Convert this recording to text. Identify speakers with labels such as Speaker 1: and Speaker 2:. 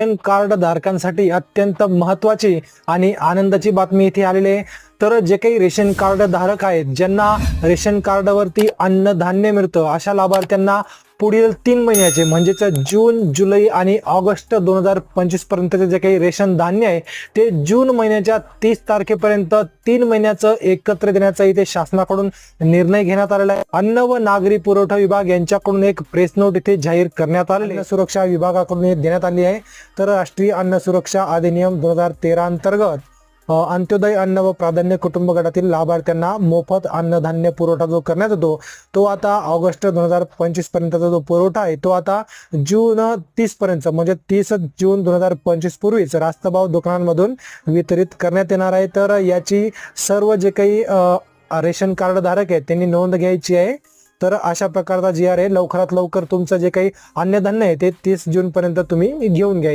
Speaker 1: Card धारकांसाठी अत्यंत महत्वाची आणि आनंदाची बातमी इथे आलेली आहे. तर जे काही रेशन कार्ड धारक आहेत ज्यांना रेशन कार्डवरती अन्नधान्य मिळतं अशा लाभार्थ्यांना पुढील तीन महिन्याचे म्हणजेच जून जुलै आणि ऑगस्ट दोन हजार पंचवीस पर्यंतचे जे काही रेशन धान्य आहे ते जून महिन्याच्या तीस तारखेपर्यंत तीन महिन्याचं एकत्र देण्याचा इथे शासनाकडून निर्णय घेण्यात आलेला आहे अन्न व नागरी पुरवठा विभाग यांच्याकडून एक प्रेस नोट इथे जाहीर करण्यात आलेली आहे. सुरक्षा विभागाकडून देण्यात आली आहे तर राष्ट्रीय अन्न सुरक्षा अधिनियम दोन हजार तेरा अंतर्गत अंत्योदय अन्न व प्राधान्य कुटुंब गटातील लाभार्थ्यांना मोफत अन्नधान्य पुरवठा जो करण्यात येतो तो आता ऑगस्ट दोन हजार पंचवीस पर्यंतचा जो पुरवठा आहे तो आता जून तीस पर्यंत म्हणजे तीस जून दोन हजार पंचवीस पूर्वीच रास्तभाव दुकानांमधून वितरित करण्यात येणार आहे. तर याची सर्व जे काही रेशन कार्ड धारक आहेत त्यांनी नोंद घ्यायची आहे. तर अशा प्रकारचा जी आर आहे लवकरात लवकर तुमचं जे काही अन्नधान्य आहे ते तीस जून पर्यंत तुम्ही घेऊन घ्यायचं.